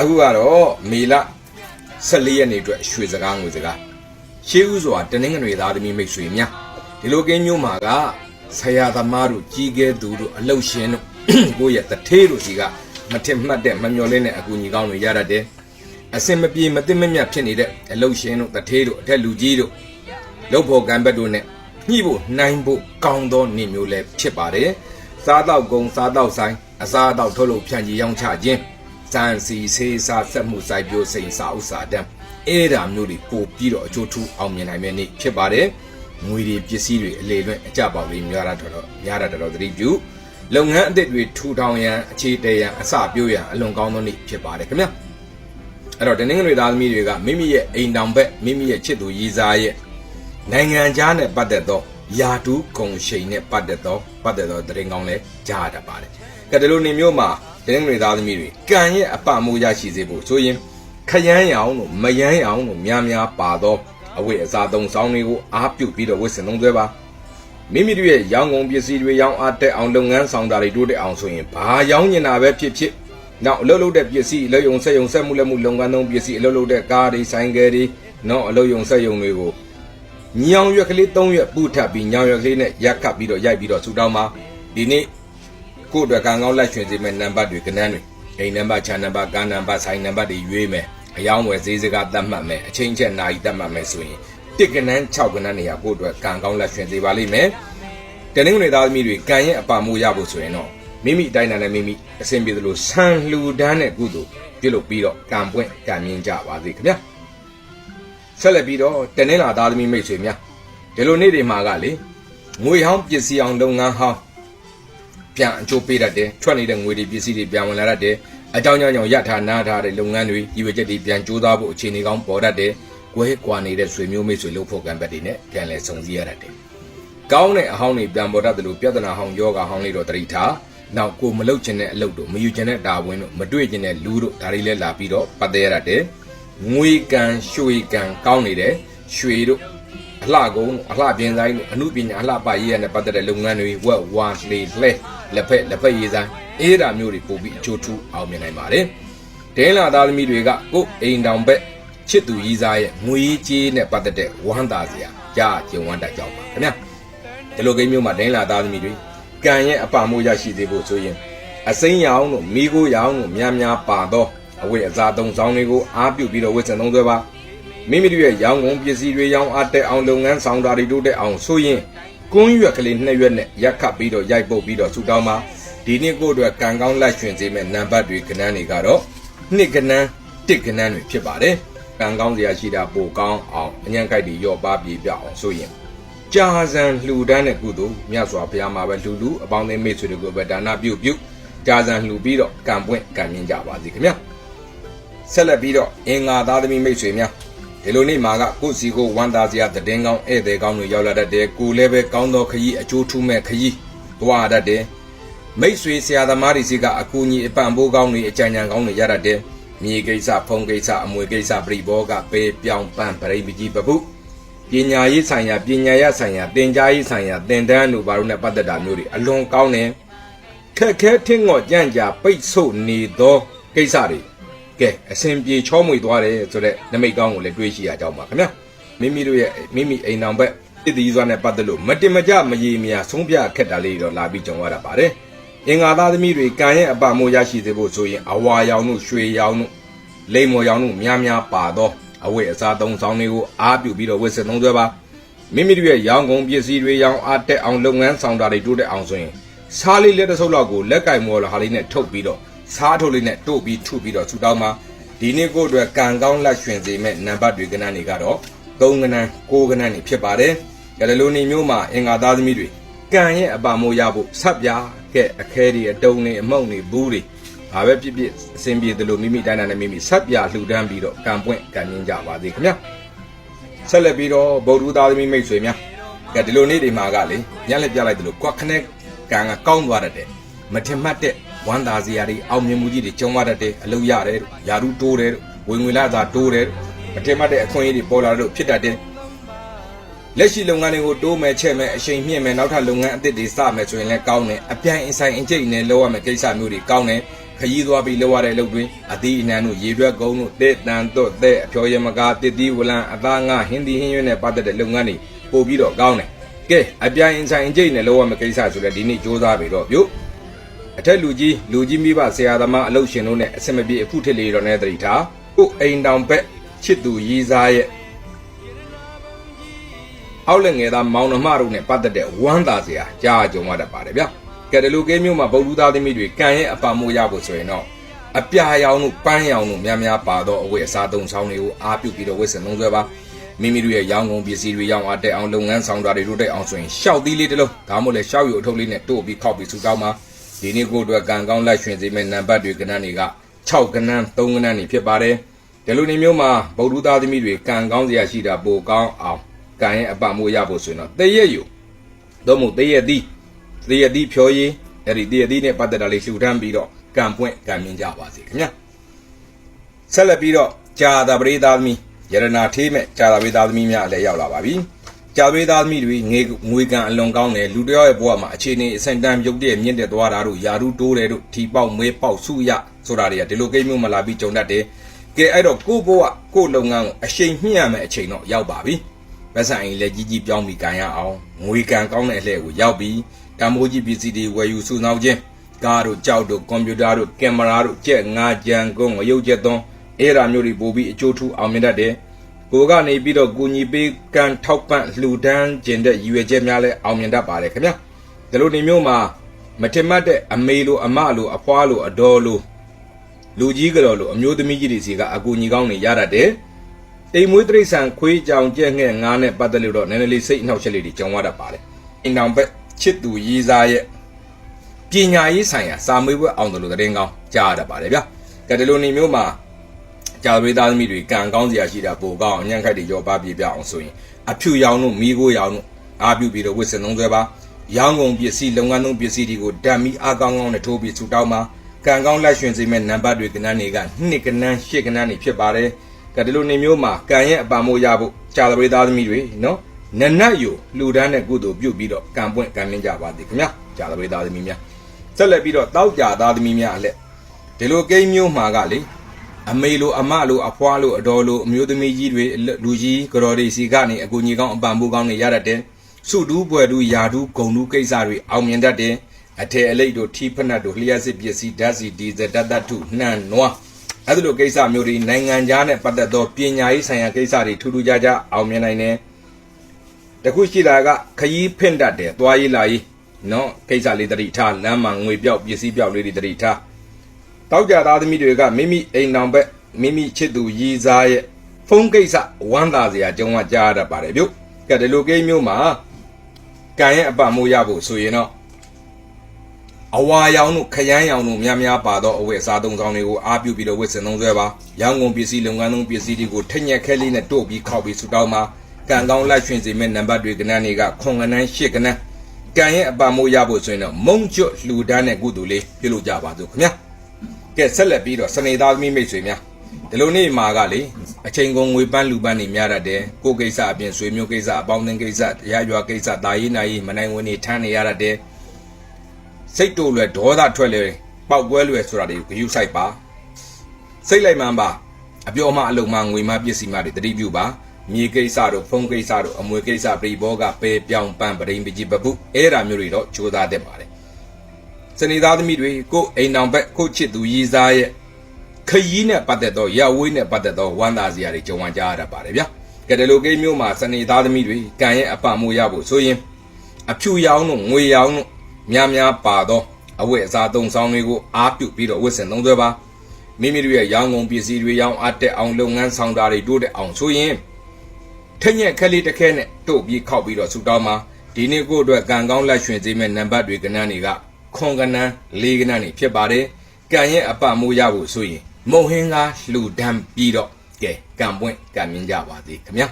အခုကတော့မေလ14ရက်နေ့အတွက်ရွှေစကားငွေစကားရှေးဥစွာတနင်္ဂနွေသားသမီးမိတ်ဆွေများဒီလိုကင်းမျိုးမှာကဆရာသမားတို့ကြီးကဲသူတို့အလုတ်ရှင်တို့ကိုယ့်ရဲ့တထေးတို့စီကမထင်မှတ်တဲ့မမျော်လင့်တဲ့အကူအညီကောင်းတွေရတတ်တယ်အစင်မပြေမသိမမြတ်ဖြစ်နေတဲ့အလုတ်ရှင်တို့တထေးတို့အထက်လူကြီးတို့လုတ်ဖို့ကံဘက်တို့နဲ့ညှိဖို့နိုင်ဖို့ကောင်းသောနေမျိုးလည်းဖြစ်ပါတယ်စားတော့ကုံစားတော့ဆိုင်အစားအတော့ထုတ်လို့ဖြန့်ကြီးရောင်းချခြင်း စံစီဆေးစားဆက်မှုစိုက်ပျိုးစိန်စာဥစ္စာတန်းအဲ့ဒါမျိုးတွေပို့ပြီးတော့အကျိုးထူးအောင်မြင်နိုင်မယ့်နေ့ဖြစ်ပါတယ်ငွေတွေပစ္စည်းတွေအလေလွင့်အကြပေါက်လေးများတာတော့များတာတော့သတိပြုလုပ်ငန်းအသစ်တွေထူထောင်ရန်အခြေတည်ရန်အစပြိုးရန်အလွန်ကောင်းသောနေ့ဖြစ်ပါတယ်ခင်ဗျာအဲ့တော့တနင်္ဂနွေသားသမီးတွေကမိမိရဲ့အိမ်တောင်ဘက်မိမိရဲ့ချစ်သူရည်စားရဲ့နိုင်ငံခြားနဲ့ပတ်သက်သောယာတူးဂုံရှိန်နဲ့ပတ်သက်သောပတ်သက်သောသတင်းကောင်းလည်းကြားရတတ်ပါတယ်။ကဲဒီလိုနေမျိုးမှာ တင်းငွေသားသမီးတွေကံရဲ့အပမိုးရရှိစေဖို့ဆိုရင်ခရမ်းရောင်တို့မယမ်းရောင်တို့များများပါသောအဝိအစားသုံးဆောင်တွေကိုအားပြုပြီးတော့ဝတ်ဆင်သုံးသွဲပါမိမိတို့ရဲ့ရောင်းကုန်ပစ္စည်းတွေရောင်းအားတက်အောင်လုပ်ငန်းဆောင်တာတွေတိုးတက်အောင်ဆိုရင်ဘာရောင်းနေတာပဲဖြစ်ဖြစ်နောက်အလုပ်လုပ်တဲ့ပစ္စည်းအလုပ်ယုံဆက်ယုံဆက်မှုလက်မှုလုပ်ငန်းသုံးပစ္စည်းအလုပ်လုပ်တဲ့ကားတွေဆိုင်ကယ်တွေနောက်အလုပ်ယုံဆက်ယုံတွေကိုညောင်ရွက်ကလေး၃ရွက်ပူထပ်ပြီးညောင်ရွက်ကလေးနဲ့ရက်ခတ်ပြီးတော့ရိုက်ပြီးတော့ဆူတောင်းမှာဒီနေ့ ကိုယ့်အတွက်ကံကောင်းလက်ရွှင်စေမဲ့နံပါတ်တွေကဏ္ဍတွေအိမ်နံပါတ်ခြံနံပါတ်ကားနံပါတ်ဆိုင်နံပါတ်တွေရွေးမယ်အယောင်းဝယ်ဈေးစကားသတ်မှတ်မယ်အချင်းချက်နာရီသတ်မှတ်မယ်ဆိုရင်တစ်ကဏ္ဍ6ကဏ္ဍနေရာကိုယ့်အတွက်ကံကောင်းလက်ရွှင်စေပါလိမ့်မယ်တနင်္ဂနွေသားသမီးတွေကံရဲ့အပါမိုးရဖို့ဆိုရင်တော့မိမိအတိုင်းနဲ့မိမိအဆင်ပြေသလိုဆန်လှူဒန်းတဲ့ကုသိုလ်ပြုလုပ်ပြီးတော့ကံပွင့်ကံမြင့်ကြပါစေခင်ဗျာဆက်လက်ပြီးတော့တနင်္လာသားသမီးမိတ်ဆွေများဒီလိုနေ့တွေမှာကလေငွေဟောင်းပစ္စည်းအောင်လုပ်ငန်းဟောင်း ပြန်အကျိုးပေးတတ်တယ်ထွက်နေတဲ့ငွေတွေပစ္စည်းတွေပြန်ဝင်လာတတ်တယ်အကြောင်းကြောင့်ကြောင့်ရထားနားထားတဲ့လုပ်ငန်းတွေဒီဝချက်တွေပြန်ကြိုးစားဖို့အခြေအနေကောင်းပေါ်တတ်တယ်ကွဲကွာနေတဲ့ဆွေမျိုးမိတ်ဆွေလို့ဖို့ကံဘက်တွေနဲ့ပြန်လဲဆုံစည်းရတတ်တယ်ကောင်းတဲ့အဟောင်းတွေပြန်ပေါ်တတ်တယ်လို့ပြဿနာဟောင်းယောဂဟောင်းလေးတော့တတိထားနောက်ကိုမလုတ်ချင်တဲ့အလုပ်တို့မယူချင်တဲ့တာဝန်တို့မတွေ့ချင်တဲ့လူတို့ဒါတွေလည်းလာပြီးတော့ပတ်သက်ရတတ်တယ်ငွေကံရွှေကံကောင်းနေတယ်ရွှေတို့ အလှကုန်းအလှပြင်းဆိုင်တို့အမှုပညာအလှပရေးရတဲ့ပတ်သက်တဲ့လုပ်ငန်းတွေဝက်ဝါလေလှဲလက်ဖက်လက်ဖက်ရေးဆိုင်အေးဒါမျိုးတွေပို့ပြီးအချိုးထူးအောင်မြင်နိုင်ပါတယ်ဒင်းလာသားသမီးတွေကကိုယ်အိမ်တောင်ဘက်ချစ်သူကြီးစားရဲ့ငွေကြေးနဲ့ပတ်သက်တဲ့ဝမ်းသာစရာကြာကျုံဝမ်းတတ်ကြောက်ပါခင်ဗျာဒီလိုကိန်းမျိုးမှာဒင်းလာသားသမီးတွေကံရဲ့အပမိုးရရှိသေးဖို့ဆိုရင်အစိမ်းရောင်တို့မိကိုရောင်တို့များများပါတော့အဝိအစားသုံးဆောင်တွေကိုအားပြုပြီးတော့ဝတ်ဆင်သုံးသွဲပါ မိမိတို့ရဲ့ရောင်းကုန်ပစ္စည်းတွေရောင်းအားတက်အောင်လုပ်ငန်းဆောင်တာတွေတိုးတက်အောင်ဆိုရင်ကွန်းရွက်ကလေးနှစ်ရွက်နဲ့ရက်ခတ်ပြီးတော့ရိုက်ပုတ်ပြီးတော့ဆူတောင်းပါဒီနေ့ကိုယ့်အတွက်ကံကောင်းလက်ရွှင်စေမဲ့နံပါတ်တွေကဏ္ဍတွေကတော့နှစ်ကဏ္ဍတစ်ကဏ္ဍတွေဖြစ်ပါတယ်ကံကောင်းစရာရှိတာပိုကောင်းအောင်အញ្ញံကြိုက်တွေရော့ပါပြေပြအောင်ဆိုရင်ကြာဇံလှူဒန်းတဲ့ကုသိုလ်မြတ်စွာဘုရားမှာပဲလှူလူအပေါင်းအသင်းမိတ်ဆွေတွေကိုပဲဒါနပြုပြုကြာဇံလှူပြီးတော့ကံပွင့်ကံမြင့်ကြပါစေခင်ဗျာဆက်လက်ပြီးတော့အင်္ဂါသားသမီးမိတ်ဆွေများ ဒီလိုနေ့မှာကကိုယ့်စီကိုဝမ်းသာစရာတည်င်းကောင်းဧည့်သည်ကောင်းတွေရောက်လာတတ်တယ်ကိုယ်လည်းပဲကောင်းသောခရီးအကျိုးထူးမဲ့ခရီးသွားတတ်တယ်မိတ်ဆွေဆရာသမားတွေစီကအကူအညီအပံ့ပိုးကောင်းတွေအကြံဉာဏ်ကောင်းတွေရတတ်တယ်မြေကိစ္စဖုံကိစ္စအမွေကိစ္စပြိဘောကပေပြောင်းပန်းပရိမကြီးပပုပညာရေးဆိုင်ရာပညာရဆိုင်ရာသင်ကြားရေးဆိုင်ရာသင်တန်းတို့ဘာလို့ ਨੇ ပတ်သက်တာမျိုးတွေအလွန်ကောင်းတယ်ခက်ခဲထင်းငေါ့ကြံ့ကြာပိတ်ဆို့နေသောကိစ္စတွေ ကဲအစဉ်ပြေချောမွေသွားတယ်ဆိုတော့နမိတ်ကောင်းကိုလည်းတွေးရှိရကြောင်းပါခင်ဗျာမိမိတို့ရဲ့မိမိအိမ်တော်ဘက်တည်တည်စွာနဲ့ပတ်သက်လို့မတင်မကြမရေမရဆုံးဖြတ်ခက်တာလေးတော့လာပြီးကြုံရတာပါတယ်အင်္ဂါသားသမီးတွေကံရဲ့အပမိုးရရှိစေဖို့ဆိုရင်အဝါရောင်တို့ရွှေရောင်တို့လိမ္မော်ရောင်တို့များများပါသောအဝိအစားသုံးဆောင်တွေကိုအားပြုပြီးတော့ဝစ်စင်သုံးသွဲပါမိမိတို့ရဲ့ရောင်ကုန်ပစ္စည်းတွေရောင်အားတက်အောင်လုပ်ငန်းဆောင်တာတွေတိုးတက်အောင်ဆိုရင်စားလေးလက်တစ်ဆုပ်လောက်ကိုလက်ကင်မော်လာဟာလေးနဲ့ထုတ်ပြီးတော့ စားထုတ်လေးနဲ့တို့ပြီးထုပြီးတော့ဆူတောင်းမှာဒီနေ့ကိုယ့်အတွက်ကံကောင်းလက်ရွှင်စေမဲ့နံပါတ်တွေကဏ္ဍတွေကတော့3ကဏ္ဍ6ကဏ္ဍတွေဖြစ်ပါတယ်။ဒါလိုနေမျိုးမှာအင်္ဂါသားသမီးတွေကံရဲ့အပါမိုးရဖို့ဆက်ပြားကဲအခဲတွေအတုံးတွေအမှုန့်တွေဘူးတွေဘာပဲဖြစ်ဖြစ်အစဉ်ပြေသလိုမိမိတိုင်းတိုင်းနဲ့မိမိဆက်ပြားလှူဒန်းပြီးတော့ကံပွင့်ကံမြင့်ကြပါစေခင်ဗျာ။ဆက်လက်ပြီးတော့ဗုဒ္ဓသားသမီးမိတ်ဆွေများကဲဒီလိုနေ့တွေမှာကလေညက်လက်ပြလိုက်သလိုကွက်ခနဲ့ကံကကောင်းသွားတတ်တယ်မထင်မှတ်တဲ့ ဝမ်းသာစရာတွေအောင်မြင်မှုကြီးတွေကျုံရတတ်တယ်အလုပ်ရတယ်တို့ယာရုတိုးတယ်တို့ဝင်ငွေလာသာတိုးတယ်တို့မထင်မှတ်တဲ့အခွင့်အရေးတွေပေါ်လာလို့ဖြစ်တတ်တယ်လက်ရှိလုပ်ငန်းတွေကိုတိုးမယ်ချဲ့မယ်အချိန်မြင့်မယ်နောက်ထပ်လုပ်ငန်းအသစ်တွေစမယ်ဆိုရင်လည်းကောင်းတယ်အပြိုင်အဆိုင်အကျိတ်နဲ့လုပ်ရမယ်ကိစ္စမျိုးတွေကောင်းတယ်ခရီးသွားပြီးလောက်ရတဲ့အလုပ်တွေအသီးအနှံတို့ရေရွက်ကုန်းတို့တဲ့တန်တော့တဲ့အဖျော်ရမကားတစ်တီးဝလံအသားငါဟင်းဒီဟင်းရွက်နဲ့ပတ်သက်တဲ့လုပ်ငန်းတွေပို့ပြီးတော့ကောင်းတယ်ကဲအပြိုင်ဆိုင်ကြိတ်နဲ့လောက်ရမယ့်ကိစ္စဆိုလဲဒီနေ့စ조사ပြီတော့ပြုတ် အထက်လူကြီးလူကြီးမိဘဆရာသမားအလုပ်ရှင်တို့နဲ့အဆင်မပြေအခုထစ်လေးတော့နဲ့တတိထားကိုအိမ်တောင်ဘက်ချစ်သူရီးစားရဲ့အောက်လက်ငယ်သားမောင်နှမတို့နဲ့ပတ်သက်တဲ့ဝမ်းသာစရာကြားကြုံရတတ်ပါတယ်ဗျကဲဒီလိုကဲမျိုးမှာဗုဒ္ဓသားသမီးတွေကံရဲ့အပံမိုးရဖို့ဆိုရင်တော့အပြာရောင်တို့ပန်းရောင်တို့များများပါတော့အဝတ်အစားသုံးဆောင်တွေကိုအားပြုပြီးတော့ဝတ်ဆင်သုံးစွဲပါမိမိတို့ရဲ့ရောင်းကုန်ပစ္စည်းတွေရောင်းအားတက်အောင်လုပ်ငန်းဆောင်တာတွေတို့တက်အောင်ဆိုရင်ရှောက်သီးလေးတစ်လုံးဒါမှမဟုတ်လေရှောက်ယူအထုပ်လေးနဲ့တို့ပြီးခောက်ပြီးစူတောင်းပါ ဒီနေ့ကိုယ်အတွက်ကံကောင်းလက်ရွှင်စေမယ့်နံပါတ်တွေကဏ္ဍတွေက6ကဏ္ဍ3ကဏ္ဍနေဖြစ်ပါတယ်ဒီလိုနေမျိုးမှာဗုဒ္ဓသားသမီးတွေကံကောင်းစရာရှိတာပိုကောင်းအောင်ကံရဲ့အပံမိုးရဖို့ဆိုရင်တော့တရက်ယူတော့မို့တရက်သီးတရက်သီးဖြောရည်အဲ့ဒီတရက်သီးနဲ့ပတ်သက်တာလေးလှူဒန်းပြီးတော့ကံပွင့်ကံမြင်ကြပါစေခင်ဗျာဆက်လက်ပြီးတော့ဂျာတာပရိသားသမီးယရနာထေးမဲ့ဂျာတာပရိသားသမီးများလည်းရောက်လာပါပြီ ဂျာပရိသားသမီးတွေငွေငွေကံအလွန်ကောင်းတယ်လူတစ်ယောက်ရဲ့ဘဝမှာအခြေအနေအဆင့်တန်းရုပ်တရက်မြင့်တက်သွားတာတို့ယာရုတိုးတယ်တို့ထီပေါက်မွေးပေါက်စုရဆိုတာတွေကဒီလိုကိမျိုးမလာပြီးကြုံတတ်တယ်ကဲအဲ့တော့ကိုဘဝကိုလုပ်ငန်းကိုအရှိန်မြင့်ရမယ့်အချိန်တော့ရောက်ပါပြီပတ်စံအိမ်လည်းကြီးကြီးပြောင်းပြီးကန်ရအောင်ငွေကံကောင်းတဲ့အလှည့်ကိုရောက်ပြီးတမိုးကြီးပစ္စည်းတွေဝယ်ယူစုနှောင်းခြင်းကားတို့ကြောက်တို့ကွန်ပျူတာတို့ကင်မရာတို့ကြက်ငါကြံကုန်းငရုတ်ချက်သွန်းအဲ့ဒါမျိုးတွေပို့ပြီးအကျိုးထူအောင်မြင်တတ်တယ် ကိုကနေပြီးတော့ကိုညီပေးကန်ထောက်ပံ့လှူဒန်းခြင်းတဲ့ရည်ရွယ်ချက်များလည်းအောင်မြင်တတ်ပါတယ်ခင်ဗျာဒီလိုနေမျိုးမှာမထင်မှတ်တဲ့အမေလိုအမလိုအဖွားလိုအတော်လိုလူကြီးကတော်လိုအမျိုးသမီးကြီးတွေစီကအကူညီကောင်းနေရတတ်တယ်အိမ်မွေးတိရစ္ဆာန်ခွေးကြောင်ကြက်ငှက်ငားနဲ့ပတ်သက်လို့တော့နည်းနည်းလေးစိတ်အနှောက်အယှက်လေးတွေကြုံရတတ်ပါတယ်အိမ်တောင်ဘက်ချစ်သူရေးစားရဲ့ပညာရေးဆိုင်ရာစာမေးပွဲအောင်တယ်လို့သတင်းကောင်းကြားရတတ်ပါတယ်ဗျာကတလိုနေမျိုးမှာ ကြာသွေးသားသမီးတွေကံကောင်းစရာရှိတာပိုကောင်းအညံ့ခိုက်တွေရောပါပြပြအောင်ဆိုရင်အဖြူရောင်တို့မိကိုရောင်တို့အားပြုပြီးတော့ဝစ်စင်သုံးဆွဲပါရောင်းကုန်ပစ္စည်းလုပ်ငန်းသုံးပစ္စည်းတွေကိုဓာတ်မီအားကောင်းကောင်းနဲ့ထိုးပြီးဆူတောင်းပါကံကောင်းလက်ရွှင်စေမဲ့နံပါတ်တွေကဏ္ဍတွေကနှစ်ကဏ္ဍရှစ်ကဏ္ဍတွေဖြစ်ပါတယ်ကတလိုနေမျိုးမှာကံရဲ့အပံမိုးရဖို့ကြာသွေးသားသမီးတွေနော်နနတ်ယူလှူဒန်းတဲ့ကုသိုလ်ပြုပြီးတော့ကံပွင့်ကံမြင့်ကြပါသည်ခင်ဗျာကြာသွေးသားသမီးများဆက်လက်ပြီးတော့တောက်ကြသားသမီးများအလက်ဒီလိုကိန်းမျိုးမှာကလေ အမေလိုအမလိုအဖွားလိုအတော်လိုအမျိုးသမီးကြီးတွေလူကြီးကတော်တွေစီကနေအကူကြီးကောင်းအပံမိုးကောင်းတွေရတတ်တယ်စုတူးပွဲတူးယာတူးဂုံတူးကိစ္စတွေအောင်မြင်တတ်တယ်အထည်အလိတ်တို့ထီးဖက်နှက်တို့လျှက်စစ်ပစ္စည်းဓာတ်စီဒီဇယ်ဓာတ်သတ္ထုနှံ့နွားအဲ့ဒီလိုကိစ္စမျိုးတွေနိုင်ငံခြားနဲ့ပတ်သက်သောပညာရေးဆိုင်ရာကိစ္စတွေထူးထူးခြားခြားအောင်မြင်နိုင်တယ်တခုရှိတာကခရီးဖင့်တတ်တယ်သွားရေးလာရေးနော်ကိစ္စလေးတတိထားလမ်းမှာငွေပြောက်ပစ္စည်းပြောက်လေးတွေတတိထား တောက်ကြသားသမီးတွေကမိမိအိမ်တော်ဘက်မိမိချစ်သူရည်စားရဲ့ဖုန်းကိစ္စဝမ်းသာစရာကြုံကကြားရတတ်ပါတယ်ဗျကဲဒီလိုကိန်းမျိုးမှာကံရဲ့အပမိုးရဖို့ဆိုရင်တော့အဝါရောင်တို့ခရမ်းရောင်တို့များများပါတော့အဝတ်အစားသုံးဆောင်တွေကိုအားပြုပြီးတော့ဝတ်ဆင်သုံးစွဲပါရောင်းကုန်ပစ္စည်းလုပ်ငန်းသုံးပစ္စည်းတွေကိုထက်ညက်ခဲလေးနဲ့တို့ပြီးခောက်ပြီးဆူတောင်းပါကံကောင်းလက်ရွှင်စေမဲ့နံပါတ်တွေကဏ္ဍတွေကခွန်ကနန်းရှစ်ကဏ္ဍကံရဲ့အပမိုးရဖို့ဆိုရင်တော့မုံကျွတ်လှူဒန်းတဲ့ကုသိုလ်လေးပြုလုပ်ကြပါစို့ခင်ဗျာ ကဲဆက်လက်ပြီးတော့စနေသားသမီးမိတ်ဆွေများဒီလိုနေ့မှာကလေအချိန်ကုန်ငွေပန်းလူပန်းနေများတတ်တယ်ကိုကိစ္စအပြင်ဆွေမျိုးကိစ္စအပေါင်းအသင်းကိစ္စတရားရွာကိစ္စတာရေးနာရေးမနိုင်ဝင်နေထမ်းနေရတတ်တယ်စိတ်တိုလွယ်ဒေါသထွက်လေပောက်ကွဲလွယ်ဆိုတာတွေကိုဂရုစိုက်ပါစိတ်လိုက်မှန်ပါအပြောမှအလုံးမှငွေမှပစ္စည်းမှတွေတတိပြုပါမြေကိစ္စတို့ဖုန်းကိစ္စတို့အမွေကိစ္စပြိဘောကပေပြောင်းပန်းပရိန်ပကြီးပပုအဲ့ဒါမျိုးတွေတော့ကြိုးစားတတ်ပါတယ် စနေသားသမီးတွေကိုအိမ်တော်ဘက်ကိုချစ်သူရည်စားရဲ့ခရီးနဲ့ပတ်သက်တော့ရဝေးနဲ့ပတ်သက်တော့ဝမ်းသာစရာတွေကြုံဝကြရတတ်ပါတယ်ဗျာကဲတလိုကိန်းမျိုးမှာစနေသားသမီးတွေကံရဲ့အပံမိုးရဖို့ဆိုရင်အဖြူရောင်တို့ငွေရောင်တို့များများပါသောအဝတ်အစားသုံးဆောင်တွေကိုအားပြုပြီးတော့ဝတ်ဆင်သုံးစွဲပါမိမိတို့ရဲ့ရောင်းကုန်ပစ္စည်းတွေရောင်းအပ်တဲ့အောင်လုပ်ငန်းဆောင်တာတွေတိုးတဲ့အောင်ဆိုရင်ထက်ညက်ခက်လေးတစ်ခဲနဲ့တို့ပြီးခောက်ပြီးတော့ဆူတောင်းပါဒီနေ့ကိုအတွက်ကံကောင်းလက်ရွှင်စေမဲ့နံပါတ်တွေကဏ္ဍတွေက ခွန်ကဏ္ဍလေးကဏ္ဍတွေဖြစ်ပါတယ်ကံရဲ့အပမိုးရဖို့ဆိုရင်မုံဟင်းကားလှူဒန်းပြီးတော့ကဲကံပွင့်ကံမြင်ကြပါသေးခင်ဗျာ